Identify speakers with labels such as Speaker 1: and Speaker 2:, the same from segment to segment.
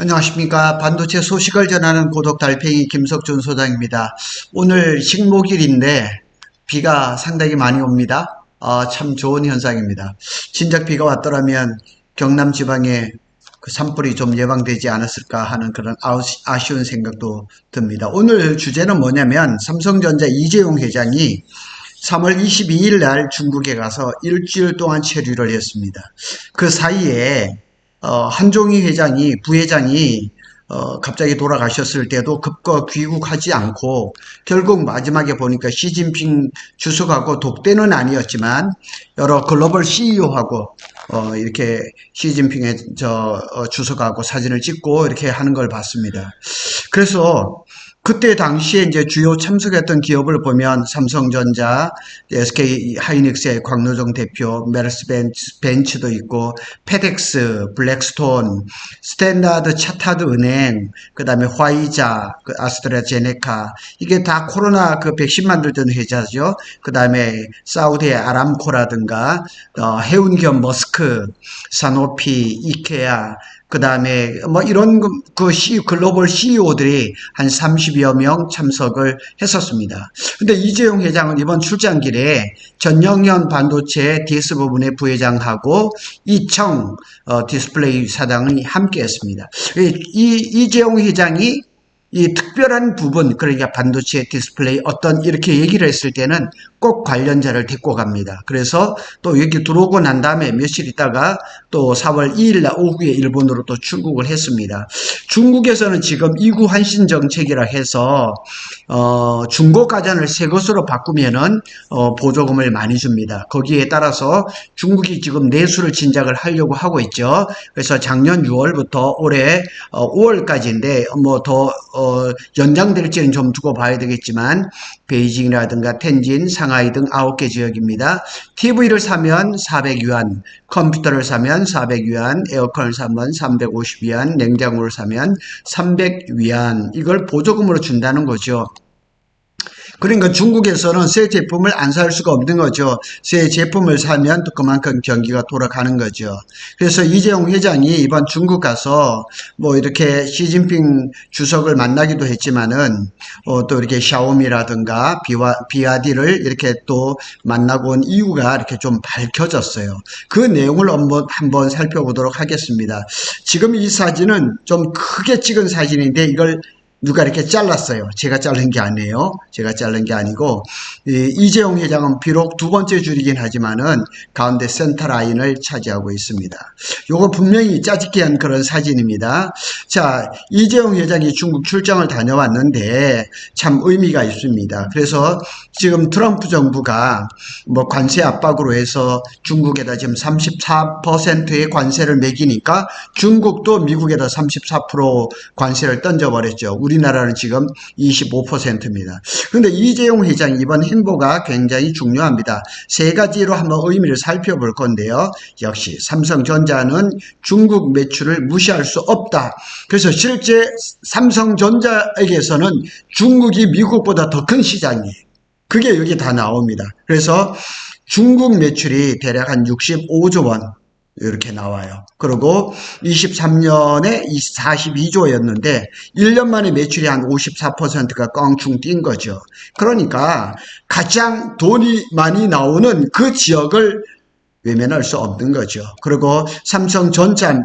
Speaker 1: 안녕하십니까. 반도체 소식을 전하는 고독 달팽이 김석준 소장입니다. 오늘 식목일인데 비가 상당히 많이 옵니다. 아, 참 좋은 현상입니다. 진작 비가 왔더라면 경남 지방에 그 산불이 좀 예방되지 않았을까 하는 그런 아쉬- 아쉬운 생각도 듭니다. 오늘 주제는 뭐냐면 삼성전자 이재용 회장이 3월 22일 날 중국에 가서 일주일 동안 체류를 했습니다. 그 사이에 어, 한종희 회장이 부회장이 어, 갑자기 돌아가셨을 때도 급거 귀국하지 않고 결국 마지막에 보니까 시진핑 주석하고 독대는 아니었지만 여러 글로벌 CEO하고 어, 이렇게 시진핑의 저 어, 주석하고 사진을 찍고 이렇게 하는 걸 봤습니다. 그래서 그때 당시에 이제 주요 참석했던 기업을 보면 삼성전자, SK 하이닉스의 광노정 대표, 메르스 벤츠, 벤츠도 있고, 페덱스, 블랙스톤, 스탠다드 차타드 은행, 그 다음에 화이자, 그 아스트라제네카, 이게 다 코로나 그 백신 만들던 회사죠. 그 다음에 사우디의 아람코라든가, 어, 해운기업 머스크, 사노피, 이케아, 그 다음에 뭐 이런 그- 그 글로벌 CEO들이 한 30여 명 참석을 했었습니다. 근데 이재용 회장은 이번 출장길에 전영현 반도체 DS 부분의 부회장하고 이청 어, 디스플레이 사장이 함께 했습니다. 이, 이- 이재용 회장이 이 특별한 부분, 그러니까 반도체 디스플레이 어떤 이렇게 얘기를 했을 때는 꼭 관련자를 데리고 갑니다. 그래서 또 여기 들어오고 난 다음에 며칠 있다가 또 4월 2일 날 오후에 일본으로 또 출국을 했습니다. 중국에서는 지금 이구 한신 정책이라 해서 어, 중고 가전을 새 것으로 바꾸면은 어, 보조금을 많이 줍니다. 거기에 따라서 중국이 지금 내수를 진작을 하려고 하고 있죠. 그래서 작년 6월부터 올해 어, 5월까지인데 뭐더 어, 연장될지는 좀 두고 봐야 되겠지만 베이징이라든가 텐진, 상하이 등 9개 지역입니다. TV를 사면 400위안, 컴퓨터를 사면 400위안, 에어컨을 사면 350위안, 냉장고를 사면 300위안 이걸 보조금으로 준다는 거죠. 그러니까 중국에서는 새 제품을 안 살 수가 없는 거죠. 새 제품을 사면 또 그만큼 경기가 돌아가는 거죠. 그래서 이재용 회장이 이번 중국 가서 뭐 이렇게 시진핑 주석을 만나기도 했지만은 어, 또 이렇게 샤오미라든가 비와, 비아디를 이렇게 또 만나고 온 이유가 이렇게 좀 밝혀졌어요. 그 내용을 한번, 한번 살펴보도록 하겠습니다. 지금 이 사진은 좀 크게 찍은 사진인데 이걸 누가 이렇게 잘랐어요. 제가 자른 게 아니에요. 제가 자른 게 아니고 이, 이재용 회장은 비록 두 번째 줄이긴 하지만은 가운데 센터 라인을 차지하고 있습니다. 요거 분명히 짜집게 한 그런 사진입니다. 자, 이재용 회장이 중국 출장을 다녀왔는데 참 의미가 있습니다. 그래서 지금 트럼프 정부가 뭐 관세 압박으로 해서 중국에다 지금 34%의 관세를 매기니까 중국도 미국에다 34% 관세를 던져버렸죠. 우리나라는 지금 25%입니다. 그런데 이재용 회장 이번 행보가 굉장히 중요합니다. 세 가지로 한번 의미를 살펴볼 건데요. 역시 삼성전자는 중국 매출을 무시할 수 없다. 그래서 실제 삼성전자에게서는 중국이 미국보다 더 큰 시장이에요. 그게 여기 다 나옵니다. 그래서 중국 매출이 대략 한 65조 원 이렇게 나와요. 그리고 23년에 42조였는데 1년 만에 매출이 한 54%가 껑충 뛴 거죠. 그러니까 가장 돈이 많이 나오는 그 지역을 외면할 수 없는 거죠. 그리고 삼성전자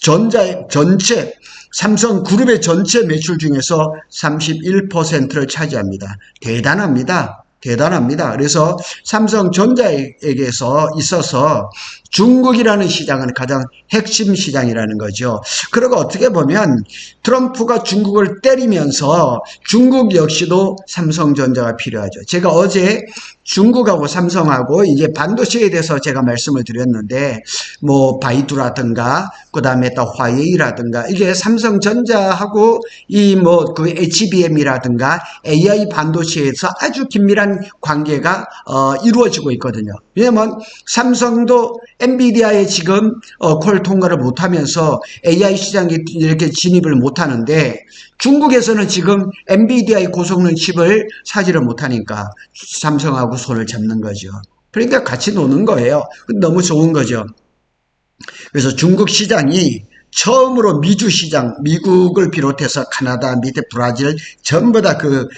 Speaker 1: 전자 전체 삼성 그룹의 전체 매출 중에서 31%를 차지합니다. 대단합니다. 대단합니다. 그래서 삼성전자에게서 있어서 중국이라는 시장은 가장 핵심 시장이라는 거죠. 그리고 어떻게 보면 트럼프가 중국을 때리면서 중국 역시도 삼성전자가 필요하죠. 제가 어제 중국하고 삼성하고 이제 반도체에 대해서 제가 말씀을 드렸는데 뭐 바이두라든가 그다음에 또 화웨이라든가 이게 삼성전자하고 이 뭐 그 HBM이라든가 AI 반도체에서 아주 긴밀한 관계가 어, 이루어지고 있거든요. 왜냐면 삼성도 엔비디아에 지금 어, 콜 통과를 못하면서 AI 시장에 이렇게 진입을 못하는데 중국에서는 지금 엔비디아의 고성능 칩을 사지를 못하니까 삼성하고 손을 잡는 거죠. 그러니까 같이 노는 거예요. 너무 좋은 거죠. 그래서 중국 시장이 처음으로 미주 시장, 미국을 비롯해서 카나다, 밑에 브라질 전부 다 그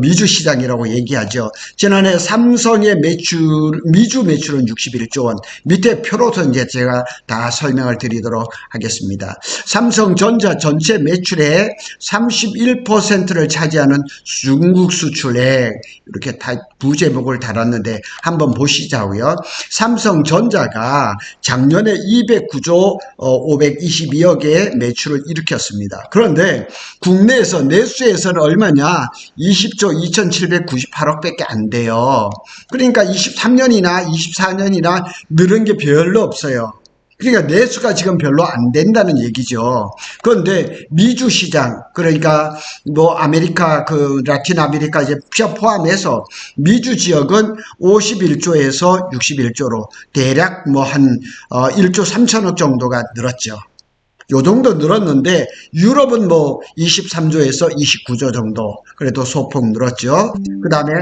Speaker 1: 미주 시장이라고 얘기하죠. 지난해 삼성의 매출, 미주 매출은 61조 원. 밑에 표로서 이제 제가 다 설명을 드리도록 하겠습니다. 삼성전자 전체 매출의 31%를 차지하는 중국 수출액 이렇게 다 부제목을 달았는데 한번 보시자고요. 삼성전자가 작년에 209조 522 억의 매출을 일으켰습니다. 그런데 국내에서 내수에서는 얼마냐? 20조 2798억밖에 안 돼요. 그러니까 23년이나 24년이나 늘은 게 별로 없어요. 그러니까 내수가 지금 별로 안 된다는 얘기죠. 그런데 미주 시장, 그러니까 뭐 아메리카, 그 라틴 아메리카 이제 포함해서 미주 지역은 51조에서 61조로 대략 뭐 한 1조 3천억 정도가 늘었죠. 요 정도 늘었는데 유럽은 뭐 23조에서 29조 정도 그래도 소폭 늘었죠. 그 다음에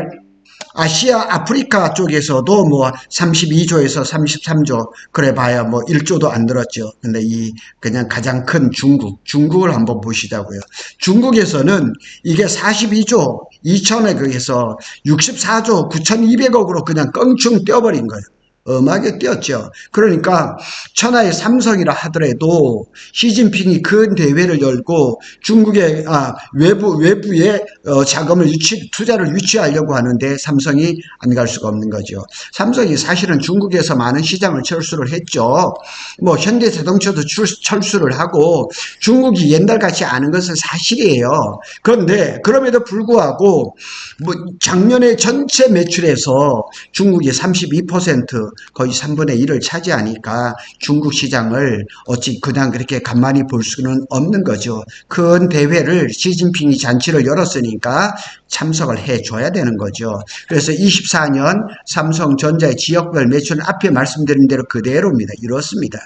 Speaker 1: 아시아, 아프리카 쪽에서도 뭐 32조에서 33조, 그래 봐야 뭐 1조도 안 들었죠. 근데 이 그냥 가장 큰 중국, 중국을 한번 보시자고요. 중국에서는 이게 42조 2천억에서 64조 9,200억으로 그냥 껑충 뛰어버린 거예요. 엄하게 뛰었죠. 그러니까 천하의 삼성이라 하더라도 시진핑이 큰 대회를 열고 중국의 아, 외부 외부에 어, 자금을 유치 투자를 유치하려고 하는데 삼성이 안 갈 수가 없는 거죠. 삼성이 사실은 중국에서 많은 시장을 철수를 했죠. 뭐 현대자동차도 출, 철수를 하고 중국이 옛날 같이 아는 것은 사실이에요. 그런데 그럼에도 불구하고 뭐 작년에 전체 매출에서 중국이 32% 거의 3분의 1을 차지하니까 중국 시장을 어찌 그냥 그렇게 간만히 볼 수는 없는 거죠. 큰 대회를 시진핑이 잔치를 열었으니까 참석을 해줘야 되는 거죠. 그래서 24년 삼성전자의 지역별 매출은 앞에 말씀드린 대로 그대로입니다. 이렇습니다.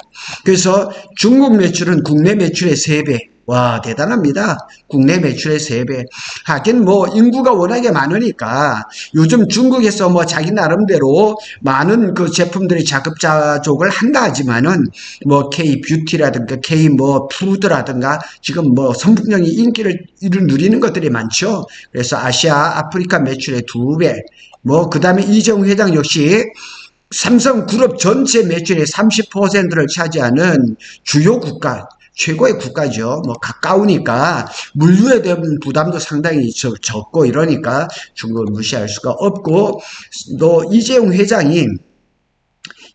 Speaker 1: 그래서 중국 매출은 국내 매출의 3배, 와, 대단합니다. 국내 매출의 3배. 하긴 뭐 인구가 워낙에 많으니까 요즘 중국에서 뭐 자기 나름대로 많은 그 제품들이 자급자족을 한다 하지만은 뭐 K 뷰티라든가 K 뭐 푸드라든가 지금 뭐 선풍력이 인기를 누리는 것들이 많죠. 그래서 아시아, 아프리카 매출의 2배. 뭐 그 다음에 이정 회장 역시 삼성 그룹 전체 매출의 30%를 차지하는 주요 국가 최고의 국가죠. 뭐 가까우니까 물류에 대한 부담도 상당히 적고 이러니까 중국을 무시할 수가 없고 또 이재용 회장이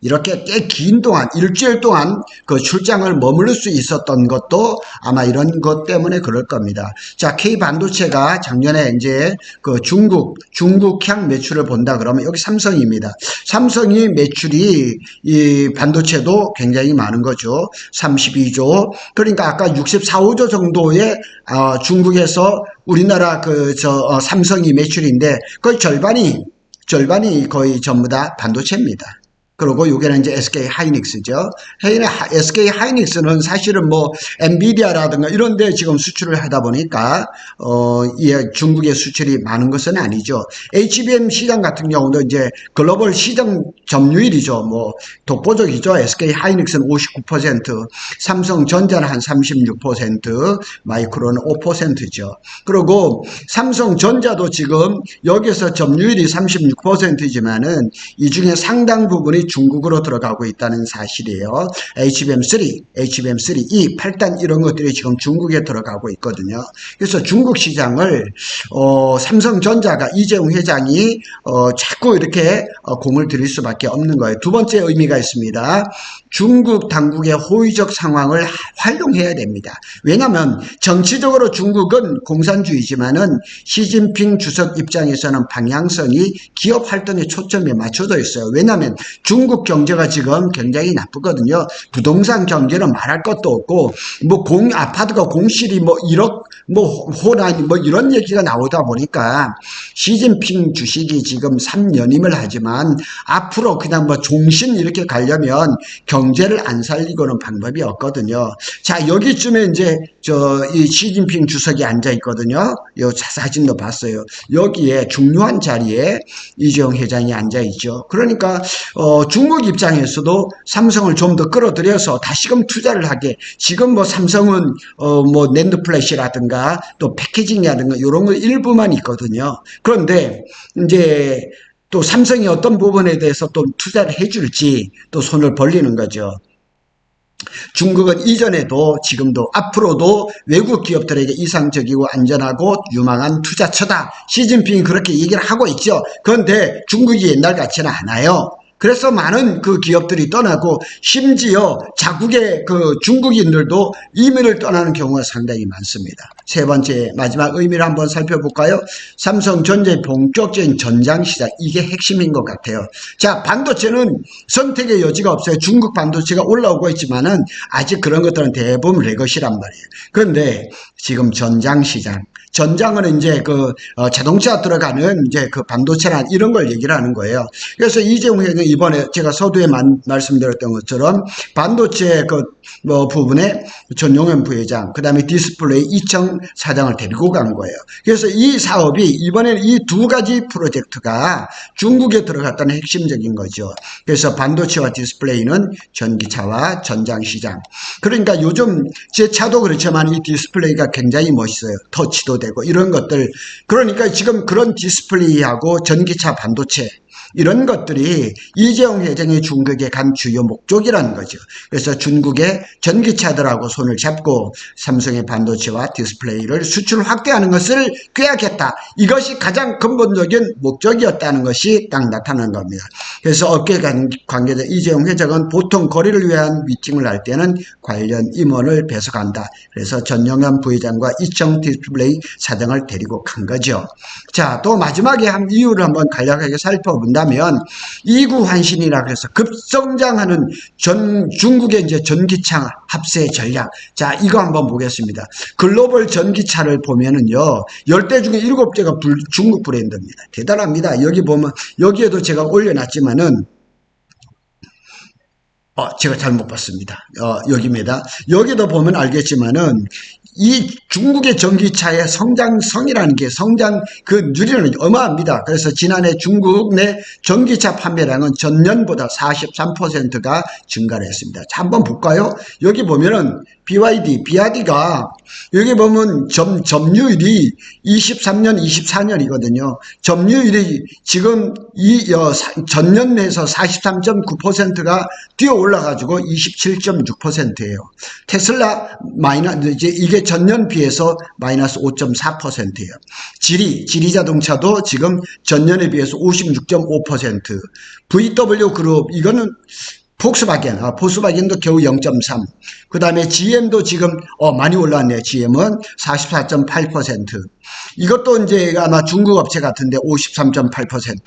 Speaker 1: 이렇게 꽤 긴 동안 일주일 동안 그 출장을 머무를 수 있었던 것도 아마 이런 것 때문에 그럴 겁니다. 자, K 반도체가 작년에 이제 그 중국 중국향 매출을 본다 그러면 여기 삼성입니다. 삼성이 매출이 이 반도체도 굉장히 많은 거죠. 32조. 그러니까 아까 64, 5조 정도의 어, 중국에서 우리나라 그 저 어, 삼성이 매출인데 거의 절반이 절반이 거의 전부 다 반도체입니다. 그리고 요게는 이제 SK 하이닉스죠. SK 하이닉스는 사실은 뭐 엔비디아라든가 이런 데 지금 수출을 하다 보니까 어, 예, 중국의 수출이 많은 것은 아니죠. HBM 시장 같은 경우도 이제 글로벌 시장 점유율이죠. 뭐 독보적이죠. SK 하이닉스는 59%, 삼성전자는 한 36%, 마이크로는 5%죠. 그리고 삼성전자도 지금 여기서 점유율이 36%이지만은 이 중에 상당 부분이 중국으로 들어가고 있다는 사실이에요. HBM3, HBM3, 이 8단 이런 것들이 지금 중국에 들어가고 있거든요. 그래서 중국 시장을 어, 삼성전자가 이재용 회장이 어, 자꾸 이렇게 어, 공을 들일 수밖에 없는 거예요. 두 번째 의미가 있습니다. 중국 당국의 호의적 상황을 활용해야 됩니다. 왜냐하면 정치적으로 중국은 공산주의지만은 시진핑 주석 입장에서는 방향성이 기업 활동에 초점이 맞춰져 있어요. 왜냐하면 중국 경제가 지금 굉장히 나쁘거든요. 부동산 경제는 말할 것도 없고 뭐 공 아파트가 공실이 뭐 1억 뭐 호란 뭐 이런 얘기가 나오다 보니까 시진핑 주식이 지금 3년임을 하지만 앞으로 그냥 뭐 종신 이렇게 가려면 경제를 안 살리고는 방법이 없거든요. 자 여기쯤에 이제 저 이 시진핑 주석이 앉아 있거든요. 요 사진도 봤어요. 여기에 중요한 자리에 이재용 회장이 앉아 있죠. 그러니까 어 어, 중국 입장에서도 삼성을 좀 더 끌어들여서 다시금 투자를 하게 지금 뭐 삼성은 어, 뭐 랜드 플래시라든가 또 패키징이라든가 이런 거 일부만 있거든요. 그런데 이제 또 삼성이 어떤 부분에 대해서 또 투자를 해줄지 또 손을 벌리는 거죠. 중국은 이전에도 지금도 앞으로도 외국 기업들에게 이상적이고 안전하고 유망한 투자처다. 시진핑이 그렇게 얘기를 하고 있죠. 그런데 중국이 옛날 같지는 않아요. 그래서 많은 그 기업들이 떠나고 심지어 자국의 그 중국인들도 이민을 떠나는 경우가 상당히 많습니다. 세 번째 마지막 의미를 한번 살펴볼까요? 삼성전자의 본격적인 전장 시장 이게 핵심인 것 같아요. 자 반도체는 선택의 여지가 없어요. 중국 반도체가 올라오고 있지만은 아직 그런 것들은 대부분 레것이란 말이에요. 그런데 지금 전장 시장 전장은 이제 그 어, 자동차 들어가는 이제 그 반도체나 이런 걸 얘기를 하는 거예요. 그래서 이재용 회장이 이번에 제가 서두에 만, 말씀드렸던 것처럼 반도체 그 뭐 부분에 전용현 부회장, 그 다음에 디스플레이 이청 사장을 데리고 간 거예요. 그래서 이 사업이 이번에는 이두 가지 프로젝트가 중국에 들어갔다는 핵심적인 거죠. 그래서 반도체와 디스플레이는 전기차와 전장 시장. 그러니까 요즘 제 차도 그렇지만 이 디스플레이가 굉장히 멋있어요. 터치도 되고 이런 것들. 그러니까 지금 그런 디스플레이하고 전기차 반도체 이런 것들이 이재용 회장이 중국에 간 주요 목적이라는 거죠. 그래서 중국의 전기차들하고 손을 잡고 삼성의 반도체와 디스플레이를 수출 확대하는 것을 꾀하겠다. 이것이 가장 근본적인 목적이었다는 것이 딱 나타난 겁니다. 그래서 업계 관계자 이재용 회장은 보통 거래를 위한 미팅을 할 때는 관련 임원을 배석한다. 그래서 전영현 부회장과 이청 디스플레이 사장을 데리고 간 거죠. 자, 또 마지막에 한 이유를 한번 간략하게 살펴본다 면 이구환신이라 그래서 급성장하는 전 중국의 이제 전기차 합세 전략. 자, 이거 한번 보겠습니다. 글로벌 전기차를 보면은요, 10대 중에 7개가 중국 브랜드입니다. 대단합니다. 여기 보면, 여기에도 제가 올려놨지만은, 어, 제가 잘못 봤습니다. 어, 여기입니다. 여기도 보면 알겠지만은, 이 중국의 전기차의 성장성이라는 게 성장 그 누리는 어마합니다. 그래서 지난해 중국 내 전기차 판매량은 전년보다 43%가 증가를 했습니다. 자, 한번 볼까요? 여기 보면은 BYD, BYD가 여기 보면 점, 점유율이 23년, 24년이거든요. 점유율이 지금 이 어, 전년에서 43.9%가 뛰어 올라가지고 27.6%예요. 테슬라 마이너스 이제 이게 전년 비해서 마이너스 5.4%예요. 지리, 지리 자동차도 지금 전년에 비해서 56.5%. VW 그룹 이거는 폭스바겐, 아, 폭스바겐도 겨우 0.3. 그 다음에 GM도 지금 어, 많이 올라왔네요. GM은 44.8%. 이것도 이제 아마 중국 업체 같은데 53.8%.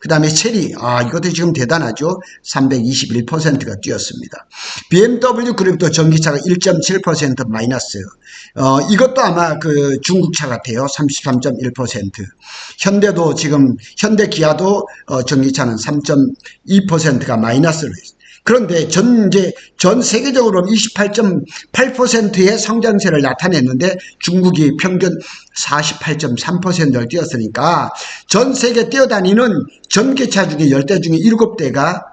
Speaker 1: 그 다음에 체리, 아, 이것도 지금 대단하죠. 321%가 뛰었습니다. BMW 그룹도 전기차가 1.7% 마이너스. 어, 이것도 아마 그 중국차 같아요. 33.1%. 현대도 지금, 현대 기아도 어, 전기차는 3.2%가 마이너스로 있어요. 그런데 전 이제 전 세계적으로 28.8%의 성장세를 나타냈는데 중국이 평균 48.3%를 뛰었으니까 전 세계 뛰어다니는 전기차 중에 10대 중에 7대가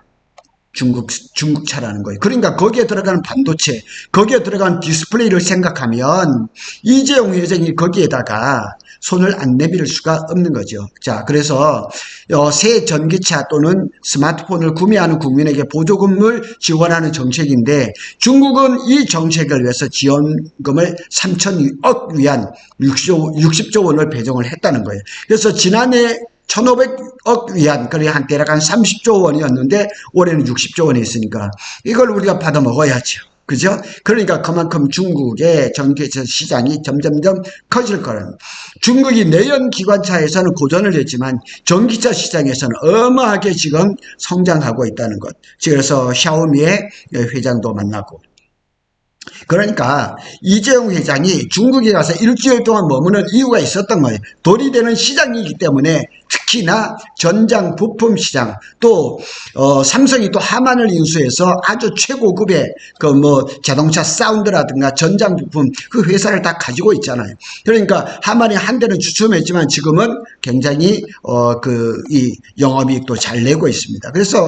Speaker 1: 중국, 중국차라는 거예요. 그러니까 거기에 들어가는 반도체, 거기에 들어가는 디스플레이를 생각하면 이재용 회장이 거기에다가 손을 안 내밀 수가 없는 거죠. 자, 그래서 어, 새 전기차 또는 스마트폰을 구매하는 국민에게 보조금을 지원하는 정책인데 중국은 이 정책을 위해서 지원금을 3천억 위안 60조, 60조 원을 배정을 했다는 거예요. 그래서 지난해 1,500억 위안, 그래 한 대략 한 30조 원이었는데 올해는 60조 원이 있으니까 이걸 우리가 받아 먹어야죠. 그죠? 그러니까 그만큼 중국의 전기차 시장이 점점점 커질 거라는. 중국이 내연 기관차에서는 고전을 했지만 전기차 시장에서는 어마하게 지금 성장하고 있다는 것. 그래서 샤오미의 회장도 만나고 그러니까 이재용 회장이 중국에 가서 일주일 동안 머무는 이유가 있었던 거예요. 돌이 되는 시장이기 때문에 특히 특히나 전장 부품 시장 또 어, 삼성이 또 하만을 인수해서 아주 최고급의 그 뭐 자동차 사운드라든가 전장 부품 그 회사를 다 가지고 있잖아요. 그러니까 하만이 한때는 주춤했지만 지금은 굉장히 어 그 이 영업이익도 잘 내고 있습니다. 그래서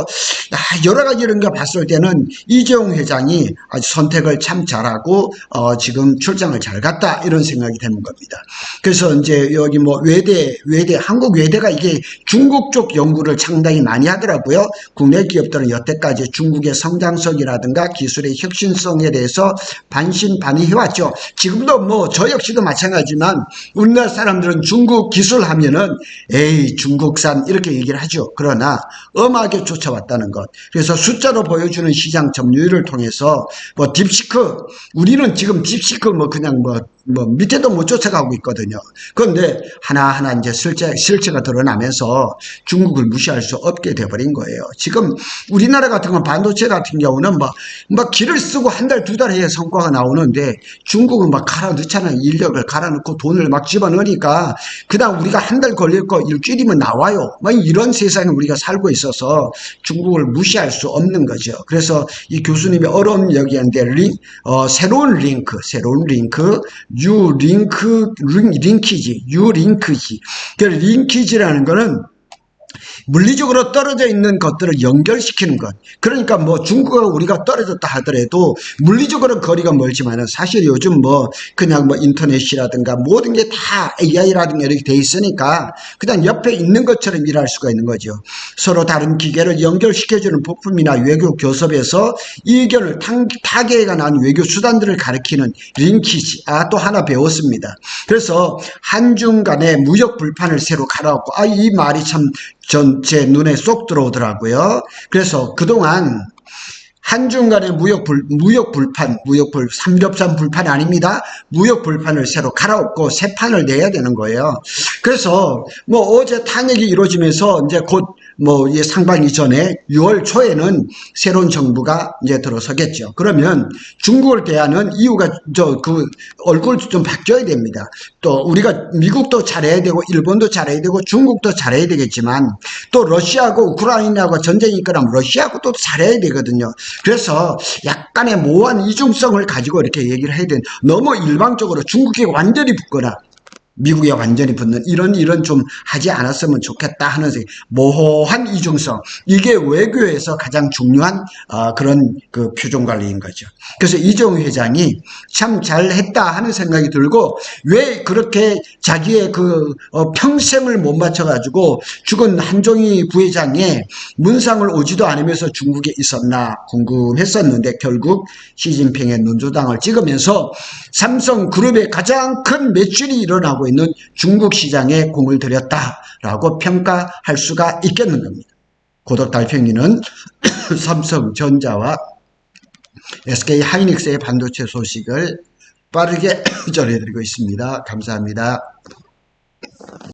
Speaker 1: 아, 여러 가지 이런 거 봤을 때는 이재용 회장이 아주 선택을 참 잘하고 어 지금 출장을 잘 갔다 이런 생각이 되는 겁니다. 그래서 이제 여기 뭐 외대 외대 한국 외대가 이게 중국 쪽 연구를 상당히 많이 하더라고요. 국내 기업들은 여태까지 중국의 성장성이라든가 기술의 혁신성에 대해서 반신반의해왔죠. 지금도 뭐 저 역시도 마찬가지지만 우리나라 사람들은 중국 기술 하면은 에이 중국산 이렇게 얘기를 하죠. 그러나 엄하게 쫓아왔다는 것. 그래서 숫자로 보여주는 시장 점유율을 통해서 뭐 딥시크 우리는 지금 딥시크 뭐 그냥 뭐 뭐 밑에도 못 쫓아가고 있거든요. 그런데 하나하나 이제 실체, 실체가 드러나면서 중국을 무시할 수 없게 돼버린 거예요. 지금 우리나라 같은 건 반도체 같은 경우는 막, 막 길을 쓰고 한 달, 두 달 해야 성과가 나오는데 중국은 막 갈아 넣잖아요. 인력을 갈아 넣고 돈을 막 집어넣으니까 그다음 우리가 한 달 걸릴 거 일주일이면 나와요. 막 이런 세상에 우리가 살고 있어서 중국을 무시할 수 없는 거죠. 그래서 이 교수님이 어려운 여기한데 링, 어, 새로운 링크, 새로운 링크, 유 링크, 링, 링키지, 유 링크지. 그 링키지라는 거는 물리적으로 떨어져 있는 것들을 연결시키는 것. 그러니까 뭐 중국과 우리가 떨어졌다 하더라도 물리적으로 거리가 멀지만은 사실 요즘 뭐 그냥 뭐 인터넷이라든가 모든 게 다 AI라든가 이렇게 돼 있으니까 그냥 옆에 있는 것처럼 일할 수가 있는 거죠. 서로 다른 기계를 연결시켜주는 부품이나 외교 교섭에서 이견을 타개가 난 외교 수단들을 가리키는 링키지. 아, 또 하나 배웠습니다. 그래서 한중 간의 무역 불판을 새로 갈아엎고, 아, 이 말이 참 전 제 눈에 쏙 들어오더라고요. 그래서 그동안 한중 간의 무역 불, 무역 불판, 무역 불, 삼겹살 불판 아닙니다. 무역 불판을 새로 갈아엎고 새 판을 내야 되는 거예요. 그래서 뭐 어제 탄핵이 이루어지면서 이제 곧 뭐 상반기 전에 6월 초에는 새로운 정부가 이제 들어서겠죠. 그러면 중국을 대하는 이유가 저 그 얼굴 좀 바뀌어야 됩니다. 또 우리가 미국도 잘해야 되고 일본도 잘해야 되고 중국도 잘해야 되겠지만 또 러시아하고 우크라이나하고 전쟁이 있거나 러시아하고도 잘해야 되거든요. 그래서 약간의 모호한 이중성을 가지고 이렇게 얘기를 해야 되는 너무 일방적으로 중국에 완전히 붙거나 미국에 완전히 붙는 이런 일은 좀 하지 않았으면 좋겠다 하는 모호한 이중성 이게 외교에서 가장 중요한 어, 그런 그 표정 관리인 거죠. 그래서 이종 회장이 참 잘했다 하는 생각이 들고 왜 그렇게 자기의 그 어, 평생을 못 맞춰가지고 죽은 한종희 부회장의 문상을 오지도 않으면서 중국에 있었나 궁금했었는데 결국 시진핑의 눈조당을 찍으면서 삼성그룹의 가장 큰 매출이 일어나 고 있는 중국 시장에 공을 들였다라고 평가할 수가 있겠는 겁니다. 고덕 달팽이는 삼성전자와 SK 하이닉스의 반도체 소식을 빠르게 전해드리고 있습니다. 감사합니다.